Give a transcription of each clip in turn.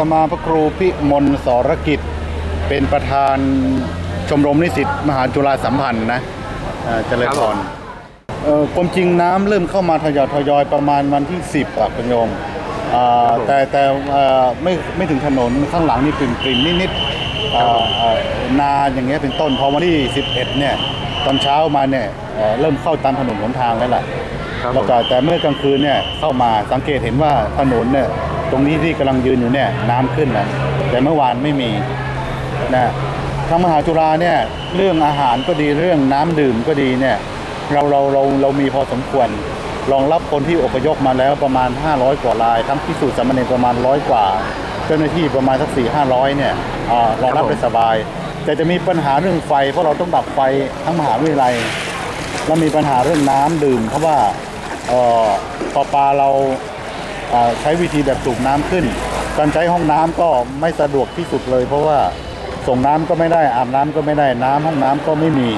ตมาพระครูพิมลสรกิจ เป็นประธานชมรมนิสิตมหาจุฬาสัมพันธ์นะเอ่อเจริญครับพผรมเอ่อความจริงน้ำเริ่มเข้ามาทยอยทยอยประมาณวันที่ 10อะคุณโยมอ่าแต่แต่เอ่อไม่ไม่ถึงถนนข้างหลังนี่ปริ่มปริมนิดๆอ่าอ่านาอย่างเงี้ยเป็นต้นพอวันที่ 11 เนี่ยตอนเช้ามาเนี่ยเอ่อเริ่มเข้าตามถนนหนทางแล้วล่ะครับผมแล้วก็แต่เมื่อกลางคืนเนี่ยเข้ามาสังเกตเห็นว่าถนนเนี่ย ตรงนี้ที่กำลังยืนอยู่เนี่ยน้ำขึ้นนะแต่เมื่อวานไม่มีนะทางมหาจุฬาเนี่ยเรื่องอาหารก็ดีเรื่องน้ำดื่มก็ดีเนี่ยเราเราเราเรามีพอสมควรรองรับคนที่อพยพมาแล้วประมาณ 500 กว่าราย ทั้งพิสูจน์สามเณรประมาณร้อยกว่า เจ้าหน้าที่ประมาณสักสี่ห้าร้อยเนี่ยรองรับได้สบาย แต่จะมีปัญหาเรื่องไฟ เพราะเราต้องดับไฟทั้งมหาวิทยาลัยแล้วมีปัญหาเรื่องน้ำดื่ม เพราะว่าเอ่อปอปลาเรา ใช้วิธีแบบสูบน้ำขึ้น การใช้ห้องน้ำก็ไม่สะดวกที่สุดเลย เพราะว่าส่งน้ำก็ไม่ได้อาบน้ำก็ไม่ได้น้ำห้องน้ำก็ไม่มี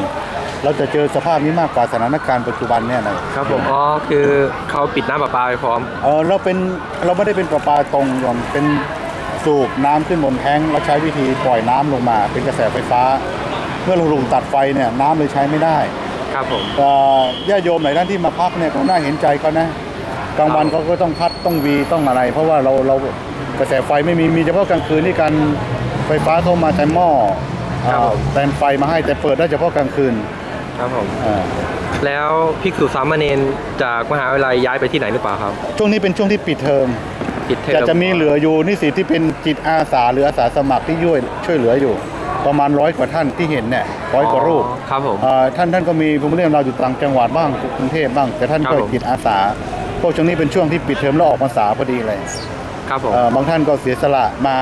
เราจะเจอสภาพนี้มากกว่าสถานการณ์ปัจจุบันเนี่ยนะครับผมอ๋อคือเขาปิดน้ำประปาไปพร้อมเออเราเป็นเราไม่ได้เป็นประปาตรงยอมเป็นสูบน้ำขึ้นบนแท้งแล้วใช้วิธีปล่อยน้ำลงมา เป็นกระแสไฟฟ้า เมื่อลุงตัดไฟเนี่ยน้ำเลยใช้ไม่ได้ ครับผมเอ่อญาติโยมหลายท่านที่มาพักเนี่ยก็น่าเห็นใจเขานะ กลางวันครับเขาก็ต้องพัดต้องวีต้องอะไร เพราะว่าเราเรากระแสไฟไม่มีมีเฉพาะกลางคืนที่การไฟฟ้าเข้ามาใช้หม้อเอ่อแตนไฟมาให้แต่เปิดได้เฉพาะกลางคืนครับผมเอ่อแล้วภิกษุสามเณรจากมหาวิทยาลัยย้ายไปที่ไหนหรือเปล่าครับช่วงนี้เป็นช่วงที่ปิดเทอม ปิดเทอมจะจะมีเหลืออยู่นิสิตที่เป็นจิตอาสาหรืออาสาสมัครที่ช่วยช่วยเหลืออยู่ ประมาณร้อยกว่าท่านที่เห็นเนี่ยร้อยกว่ารูปอ๋อครับผม เอ่อท่านท่านก็มีภูมิลำเนาเราอยู่ต่างจังหวัดบ้างกรุงเทพบ้าง แต่ท่านครับก็ผม จิตอาสา พวกช่วงนี้เป็นช่วงที่ปิดเทอมแล้วออกพรรษาพอดีเลยครับผมเอ่อบางท่านก็เสียสละมา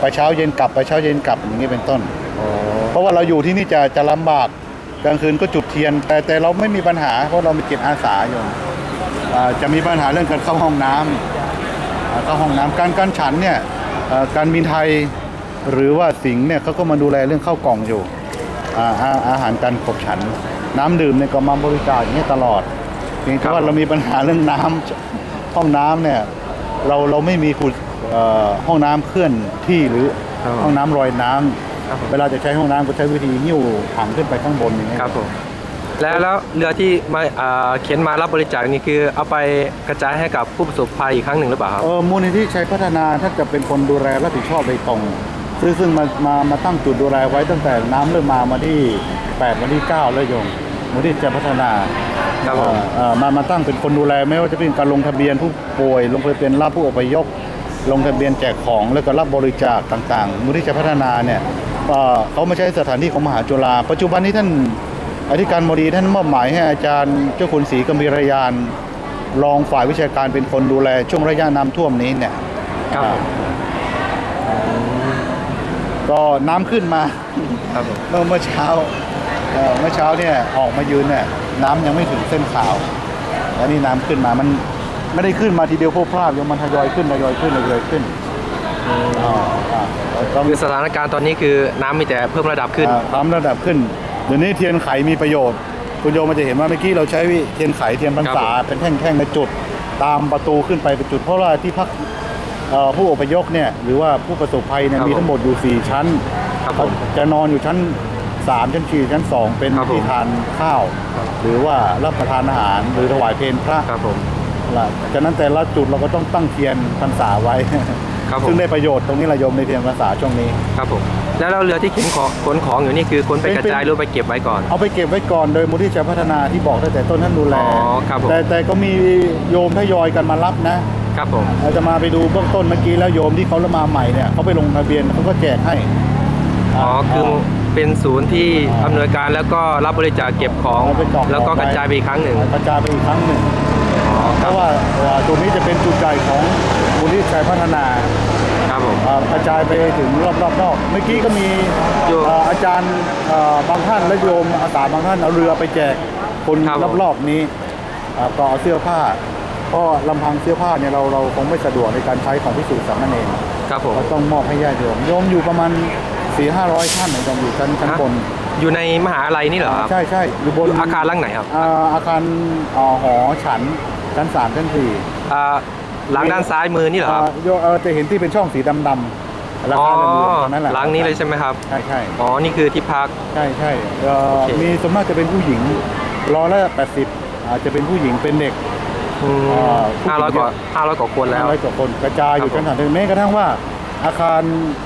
ไปเช้าเย็นกลับไปเช้าเย็นกลับอย่างนี้เป็นต้น อ๋อเพราะว่าเราอยู่ที่นี่จะจะลำบากกลางคืนก็จุดเทียน แต่แต่เราไม่มีปัญหา เพราะเรามีจิตอาสาอยู่อ่าจะมีปัญหาเรื่องการเข้าห้องน้ำอ่าเข้าห้องน้ำการการฉันเนี่ยเอ่อการบินไทยหรือว่าสิงห์เนี่ยเขาก็มาดูแลเรื่องข้าวกล่องอยู่อ่าอาอาหารการขบฉัน น้ำดื่มเนี่ยก็มาบริการอย่างนี้ยตลอด เพียงแต่ว่าเรามีปัญหาเรื่องน้ำห้องน้ำเนี่ยเราเราไม่มีขุดเอ่อห้องน้ำเคลื่อนที่หรือครับผมห้องน้ำลอยน้ำครับผมเวลาจะใช้ห้องน้ำก็ใช้วิธีหิ้วถังขึ้นไปข้างบนอย่างเงี้ยครับผมแล้วแล้วเรือที่มาอ่าเข็นมารับบริจาคนี่คือเอาไปกระจายให้กับผู้ประสบภัยอีกครั้งหนึ่งหรือเปล่าครับเออมูลนิธิชัยพัฒนาท่านจะเป็นคนดูแลรับผิดชอบโดยตรงซึ่งซึ่งมามามาตั้งจุดดูแลไว้ตั้งแต่น้ำเริ่มมามาที่ 8 วันที่ 9 แล้วโยม มูลนิธิชัยพัฒนาครับผมเอ่อเอ่อมามาตั้งเป็นคนดูแลไม่ว่าจะเป็นการลงทะเบียนผู้ป่วย ลงทะเบียนรับผู้อพยพลงทะเบียนแจกของแล้วก็รับบริจาคต่างๆ มูลนิธิชัยพัฒนาเนี่ยเอ่อเขาไม่ใช่สถานที่ของมหาจุฬาปัจจุบันนี้ท่านอธิการบดีท่านมอบหมายให้อาจารย์เจ้าคุณศรีกำมีรยาน รองฝ่ายวิชาการเป็นคนดูแลช่วงระยะน้ำท่วมนี้เนี่ย ครับผมก็น้ำขึ้นมา ครับผม เมื่อเมื่อเช้า เอ่อเมื่อเช้าเนี่ยออกมายืนเนี่ยน้ำยังไม่ถึงเส้นขาว แล้วนี่น้ำขึ้นมามันไม่ได้ขึ้นมาทีเดียวโพรพลาดยังมันทยอยขึ้นทยอยขึ้นทยอยขึ้นอ่าอ่าต้องคือสถานการณ์ตอนนี้คือน้ำมีแต่เพิ่มระดับขึ้นอ่าทำระดับขึ้นเดี๋ยวนี้เทียนไขมีประโยชน์ คุณโยมมันจะเห็นว่าเมื่อกี้เราใช้เทียนไขเทียนพรรษาครับผมเป็นแท่งๆในจุดตามประตูขึ้นไปเป็นจุด เพราะว่าที่พักเอ่อผู้อพยพเนี่ยหรือว่าผู้ประสบภัยเนี่ยมีทั้งหมดอยู่ 4 ชั้นครับผมจะนอนอยู่ชั้น 3 ชั้น4ชั้น 2 เป็นครับผมที่ทานข้าวหรือว่ารับประทานอาหาร หรือถวายเพลพระครับผม ล่ะฉะนั้นแต่ละจุดเราก็ต้องตั้งเทียนพรรษาไว้ ครับผม ซึ่งได้ประโยชน์ตรงนี้ระยมในเทียนพรรษาช่วงนี้ ครับผม แล้วเราเรือที่เข็นของขนของอยู่นี่คือขนไปกระจายหรือไปเก็บไว้ก่อน เอาไปเก็บไว้ก่อนโดยมูลที่จะพัฒนาที่บอกตั้งแต่ต้นท่านดูแล อ๋อครับผม แต่แต่ก็มีโยมทยอยกันมารับนะครับผม เราจะมาไปดูเบื้องต้นเมื่อกี้แล้วโยมที่เขาละมาใหม่เนี่ยเขาไปลงทะเบียนเขาก็แจกให้อ๋อคือ เป็นศูนย์ที่อำนวยการแล้วก็รับบริจาคเก็บของเอาไปกรอกแล้วก็กระจายไปอีกครั้งหนึ่งกระจายไปอีกครั้งหนึ่งเพราะว่าเอ่อจุดนี้จะเป็นจุดใหญ่ของมูลที่ชัยพัฒนาครับผมเอ่อกระจายไปถึงรอบๆนอกเมื่อกี้ก็มีโยมเอ่ออาจารย์เอ่อบางท่านและโยมอาสาบางท่านเอาเรือไปแจกคนครับผมรอบๆนี้เอ่อก็เอาเสื้อผ้าก็ลำพังเสื้อผ้าเนี่ยเราเราคงไม่สะดวกในการใช้ของพิสูจน์สามเณรครับผมเราต้องมอบให้ญาติโยมโยมอยู่ประมาณ สี่ห้าร้อยท่านในการอยู่ชั้นชั้นบนอยู่ในมหาลัยนี่เหรอครับใช่ใช่อยู่บนอาคารหลังไหนครับอ่าอาคารอ่าหอฉันชั้นสามชั้นสี่อ่าหลังด้านซ้ายมือนี่เหรอครับอ่าโยเออจะเห็นที่เป็นช่องสีดำๆราอ๋อคาเหลืองๆตรงนั้นแหละหลังนี้เลยใช่ไหมครับใช่ใช่อ๋อนี่คือที่พักใช่ใช่เอ่อโอเคมีส่วนมากจะเป็นผู้หญิงร้อยละแปดสิบอาจจะเป็นผู้หญิงเป็นเด็กอืมอ่าผู้หญิงห้าร้อยกว่าห้าร้อยกว่าคนแล้วร้อยกว่าคนกระจายอยู่ครับชั้นสามแม้กระทั่งว่า อาคาร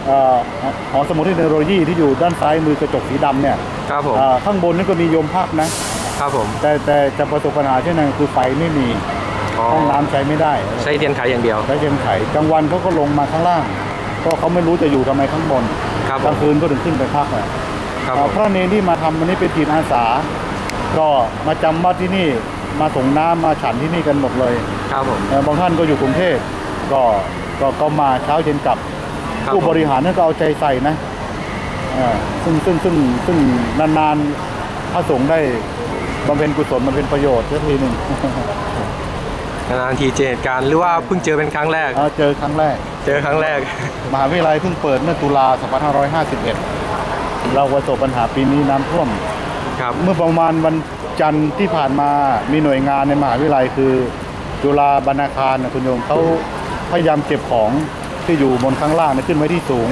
เอ่อหอสมุดเทคโนโลยีที่อยู่ด้านซ้ายมือกระจกสีดำเนี่ยครับผมอ่าข้างบนนี่ก็มีโยมพักนะ ครับผมแต่แต่จะประสบปัญหาเช่นนั้นคือไฟไม่มีอ๋อห้องน้ำใช้ไม่ได้ใช้เทียนไขอย่างเดียว ใช้เชียงไขกลางวันเขาก็ลงมาข้างล่างเพราะเขาไม่รู้จะอยู่ทำไมข้างบนครับกผลามงคืนก็ถึงขึ้นไปพักอะครับผอ่ามพพระเนรที่มาทำวันนี้เป็นจิตอาสา ก็มาจำวัดที่นี่มาส่งน้ำมาฉันที่นี่กันหมดเลย ครับผม เอ่อบางท่านก็อยู่กรุงเทพก็ก็ก็มาเช้าเย็นกลับ ครับผู้ผม บริหารนั่นก็เอาใจใส่นะเอ่อซึ่งซึ่งซึ่งซึ่งนานๆพระสงฆ์ได้บำเพ็ญกุศลบำเพ็ญประโยชน์สักทีหนึ่ง นานๆทีเจอเหตุการณ์หรือว่าเพิ่งเจอเป็นครั้งแรก เอาเจอครั้งแรก เจอครั้งแรก มหาวิทยาลัยเพิ่งเปิดเมื่อตุลา 2551 เราประสบปัญหาปีนี้น้ำท่วม ครับ เมื่อประมาณวันจันทร์ที่ผ่านมามีหน่วยงานในมหาวิทยาลัยคือจุฬาบรรณาคารนะคุณโยมเขาพยายามเก็บของ ที่อยู่บนข้างล่างเนี่ยขึ้นไว้ที่สูง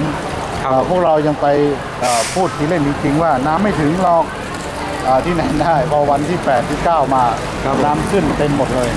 ครับอ่าพวกเรายังไปอ่าพูดทีเล่นจริงๆว่าน้ำไม่ถึงหรอกอาที่ไหนได้พอวันที่8ที่9มาครับผมน้ำขึ้นเต็มหมดเลย